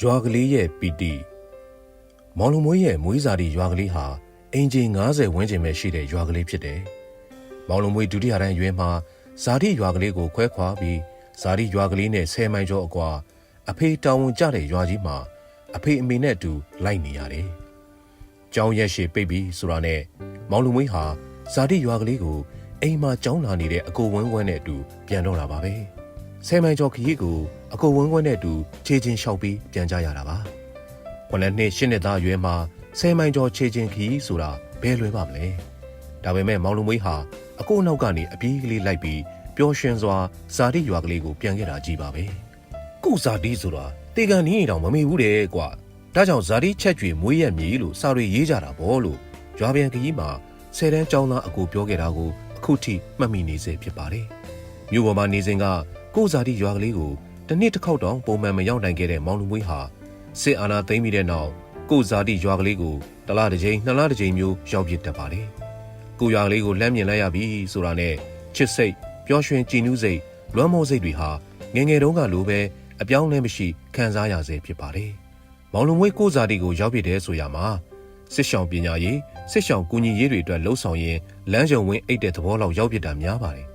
ရွာကလေးရဲ့ပီတိမောင်လူမွေးရဲ့မွေးစာတီရွာကလေးဟာအင်ဂျင်90ဝန်းကျင်ပဲရှိတဲ့ရွာကလေးဖြစ်တယ်။မောင်လူမွေးဒုတိယတန်းရွယ်မှာဇာတိရွာကလေးကိုခွဲခွာပြီးဇာတိရွာကလေးနဲ့10မိုင်ကျော်အကွာအဖေတောင်ဝန်ကျတဲ့ရွာကြီးမှာအဖေအမေနဲ့အတူလိုက်နေရတယ်။ကျောင်းရက်ရှည်ပိတ်ပြီးဆိုတာနဲ့မောင်လူမွေးဟာဇာတိရွာကလေးကိုအိမ်မှာကျောင်းလာနေတဲ့အကိုဝင်းဝင်းနဲ့အတူပြန်တော့လာပါပဲ။ ဆယ်မိုင်ကျော်ခရီးကိုအကိုဝင်းဝင်းနဲ့အတူခြေချင်းလျှောက်ပြီးပြန်ကြရတာပါ။ခုနှစ်နှစ်ရှစ်နှစ်သားအရွယ်မှာဆယ်မိုင်ကျော်ခြေချင်းခရီးဆိုတာဘယ်လွယ်ပါမလဲ။ဒါပေမဲ့မောင်လူမွေးဟာအကိုနောက်ကနေအပြေးကလေးလိုက်ပြီးပျော်ရွှင်စွာဇာတိရွာကလေးကိုပြန်ခဲ့တာကြည်ပါပဲ။ကုဇာတိဆိုတာတေကန်နီးတောင်မမေ့ဘူးတဲ့ကွာ။ဒါကြောင့်ဇာတိချက်ကျွေမွေးရမြေလို့စာတွေရေးကြတာပေါ့လို့ရွာပြန်ခရီးမှာဆယ်တန်းကျောင်းသားအကိုပြောခဲ့တာကိုအခုထိမှတ်မိနေစေဖြစ်ပါတယ်။မြို့ပေါ်မှာနေစဉ်က ကိုဇာတိရွာကလေးကိုတစ်နှစ်တစ်ခေါက်တောင်ပုံမှန်မရောက်နိုင်ခဲ့တဲ့မောင်လူမွေးဟာစစ်အာဏာသိမ်းပြီးတဲ့နောက်ကိုဇာတိရွာကလေးကိုတလားတစ်ကြိမ်နှစ်လားတစ်ကြိမ်မျိုးရောက်ပြစ်တတ်ပါတယ်။ကိုရွာကလေးကိုလှမ်းမြင်လိုက်ရပြီဆိုတာနဲ့ချစ်စိတ်ပျော်ရွှင်ကြည်နူးစိတ်လွမ်းမောစိတ်တွေဟာငယ်ငယ်တုန်းကလိုပဲအပြောင်းလဲမရှိခံစားရစေဖြစ်ပါတယ်။မောင်လူမွေးကိုဇာတိကိုရောက်ပြစ်တယ်ဆိုရမှာစစ်ဆောင်ပညာရေးစစ်ဆောင်ကူညီရေးတွေအတွက်လှုံ့ဆော်ရင်လမ်းကြုံဝင်းအိတ်တဲ့သဘောလောက်ရောက်ပြစ်တာများပါတယ်။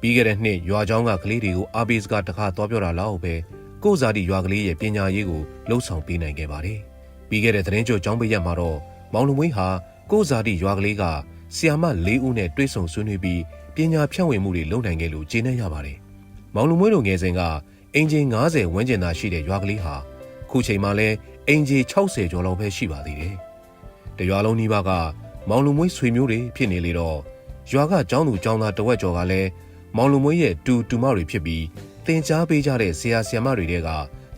ပြီးခဲ့တဲ့နှစ်ရွာเจ้าကကလေးတွေကိုအာဘီစကတခါသွားပြောတာလောက်ပဲကိုဇာတိရွာကလေးရဲ့ပညာရေးကိုလှုံ့ဆော်ပေးနိုင်ခဲ့ပါတယ်။ပြီးခဲ့တဲ့သတင်းကြိုကျောင်းပေးရက်မှာတော့မောင်လူမွေးဟာကိုဇာတိရွာကလေးကဆီယာမ၄ဦးနဲ့တွေ့ဆုံဆွေးနွေးပြီးပညာဖြန့်ဝေမှုတွေလုပ်နိုင်ခဲ့လို့ကျေနပ်ရပါတယ်။မောင်လူမွေးတို့ငယ်စဉ်ကအင်ဂျင်90ဝန်းကျင်သာရှိတဲ့ရွာကလေးဟာခုချိန်မှလည်းအင်ဂျီ60ကျော်လောက်ပဲရှိပါသေးတယ်။တရွာလုံးနီးပါးကမောင်လူမွေးဆွေမျိုးတွေဖြစ်နေလေတော့ရွာကကျောင်းသူကျောင်းသားတဝက်ကျော်ကလည်း မောင်လူမွေးရဲ့တူတူမတွေဖြစ်ပြီးတင် जा ပေးကြတဲ့ဆရာဆရာမတွေတဲက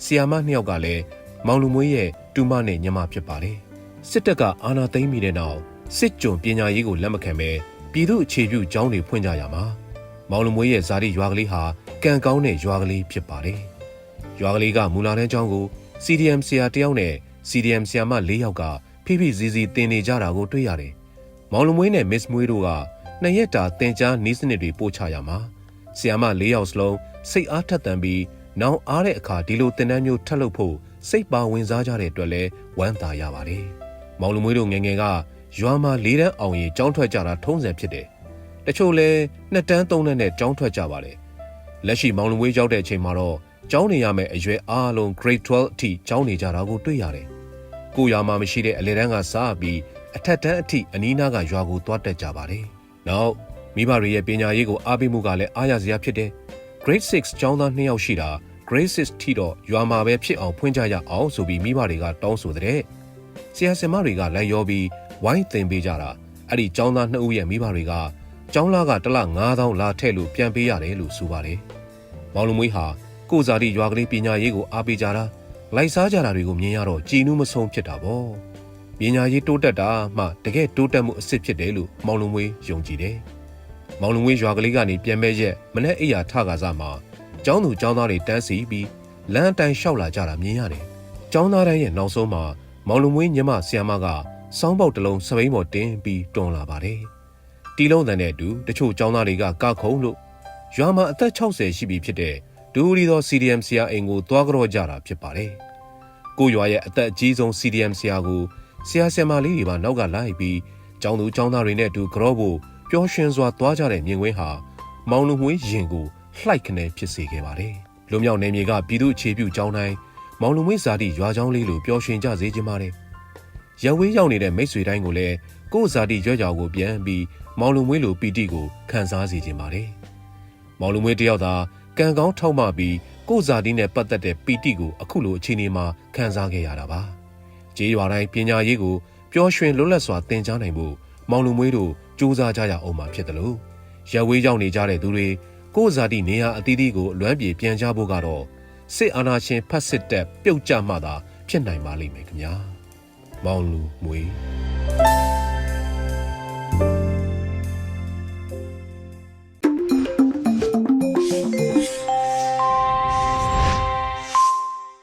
ဆရာမနှစ်ယောက်ကလည်းမောင်လူမွေးရဲ့တူမနဲ့ညီမဖြစ်ပါတယ်။စစ်တပ်ကအာဏာသိမ်းပြီးတဲ့နောက်စစ်ကြုံပညာရေးကိုလက်မခံပဲပြည်သူအခြေပြုကျောင်းတွေဖွင့်ကြရမှာမောင်လူမွေးရဲ့ဇာတိရွာကလေးဟာကံကောင်းတဲ့ရွာကလေးဖြစ်ပါတယ်။ရွာကလေးကမူလာတဲ့ကျောင်းကို CDM ဆရာတယောက်နဲ့ CDM ဆရာမ၄ယောက်ကဖိဖိစီစီတင်နေကြတာကိုတွေ့ရတယ်။မောင်လူမွေးနဲ့ Miss မွေးတို့က နှစ်ရက်တာတင် जा နီးစနစ်တွေပို့ချရမှာဆီယာမ၄ယောက်စလုံးစိတ်အားထက်သန်ပြီးနောင်အားတဲ့အခါဒီလိုတင်တန်းမျိုးထပ်လုပ်ဖို့စိတ်ပါဝင်စားကြတဲ့အတွက်လဲဝမ်းသာရပါတယ်။မောင်လူမွေးတို့ငယ်ငယ်ကရွာမှာ၄တန်းအောင်ရင်ကြောင်းထွက်ကြတာထုံးစံဖြစ်တယ်။တချို့လဲနှစ်တန်းသုံးတန်းနဲ့ကြောင်းထွက်ကြပါတယ်။လက်ရှိမောင်လူမွေးရောက်တဲ့အချိန်မှာတော့ကျောင်းနေရမယ့်အရွယ်အားလုံး grade 12အထိကျောင်းနေကြတာကိုတွေ့ရတယ်။ကိုရွာမှာမရှိတဲ့အလေတန်းကစားပြီးအထက်တန်းအထိအနီးနားကရွာကိုသွားတက်ကြပါတယ်။ နောက်မိဘတွေရဲ့ပညာရေးကိုအားပေးမှုကလည်းအားရစရာဖြစ်တယ်။ grade 6ကျောင်းသား2ယောက်ရှိတာ grade 6ထိတော့ရွာမှာပဲဖြစ်အောင်ဖွင့်ကြရအောင်ဆိုပြီးမိဘတွေကတောင်းဆိုတဲ့။ဆရာဆရာမတွေကလိုက်ရောပြီးဝိုင်းသင်ပေးကြတာအဲ့ဒီကျောင်းသား2ဦးရဲ့မိဘတွေကကျောင်းသားကတစ်လ9000လာထည့်လို့ပြန်ပေးရတယ်လို့ဆိုပါတယ်။မောင်လူမွေးဟာကိုဇာတိရွာကလေးပညာရေးကိုအားပေးကြတာလိုက်စားကြတာတွေကိုမြင်ရတော့ကြည်နူးမဆုံးဖြစ်တာပေါ့။ ပညာရေးတိုးတက်တာမှတကယ်တိုးတက်မှုအစ်စ်ဖြစ်တယ်လို့မောင်လူမွေးယုံကြည်တယ်။မောင်လူမွေးရွာကလေးကနေပြန်မဲ့ရက်မနဲ့အိယာထကားစားမှာကျောင်းသူကျောင်းသားတွေတန်းစီပြီးလမ်းအတိုင်းလျှောက်လာကြတာမြင်ရတယ်။ကျောင်းသားတိုင်းရဲ့နောက်ဆုံးမှာမောင်လူမွေးညမဆီယမကစောင်းပေါက်တစ်လုံးစပိန်ပေါ်တင်ပြီးတွန်းလာပါတယ်။တီလုံးတန်တဲ့အတူတချို့ကျောင်းသားတွေကကခုံလို့ရွာမှာအသက်60ရှိပြီဖြစ်တဲ့ဒူရီသော CDM ဆရာအိမ်ကိုသွားကြောကြတာဖြစ်ပါတယ်။ကိုရွာရဲ့အသက်အကြီးဆုံး CDM ဆရာကို ဆရာဆရာမလေးတွေပါနောက်ကလိုက်ပြီးကျောင်းသူကျောင်းသားတွေနဲ့အတူကြောဖို့ပျော်ရွှင်စွာသွားကြတဲ့မြင်ကွင်းဟာမောင်လူမွေးရင်ကိုလှိုက်ခနဲဖြစ်စေခဲ့ပါတယ်။လူမြောက်နေမြေကပြည်သူအခြေပြုကျောင်းတိုင်းမောင်လူမွေးဇာတိရွာကျောင်းလေးလိုပျော်ရွှင်ကြစေခြင်းပါတယ်။ရဝေးရောက်နေတဲ့မိတ်ဆွေတိုင်းကိုလည်းကိုယ်ဇာတိရွက်ကြော်ကိုပြန်ပြီးမောင်လူမွေးလိုပီတိကိုခံစားစေခြင်းပါတယ်။မောင်လူမွေးတယောက်သာကံကောင်းထောက်မှပြီးကိုယ်ဇာတိနဲ့ပတ်သက်တဲ့ပီတိကိုအခုလိုအခြေအနေမှာခံစားခဲ့ရတာပါ။ ကြေးရွာတိုင်းပညာရေးကိုပျော်ရွှင်လွတ်လပ်စွာသင်ကြားနိုင်ဖို့မောင်လူမွေးတို့စူးစမ်းကြရအောင်မှာဖြစ်တယ်လို့ရဝေးရောက်နေကြတဲ့သူတွေကိုယ်ဇာတိနေရာအသီးသီးကိုအလွမ်းပြေပြန်ကြဖို့ကတော့စစ်အာဏာရှင်ဖက်စစ်တပ်ပြုတ်ကျမှသာဖြစ်နိုင်ပါလိမ့်မယ်ခင်ဗျာမောင်လူမွေး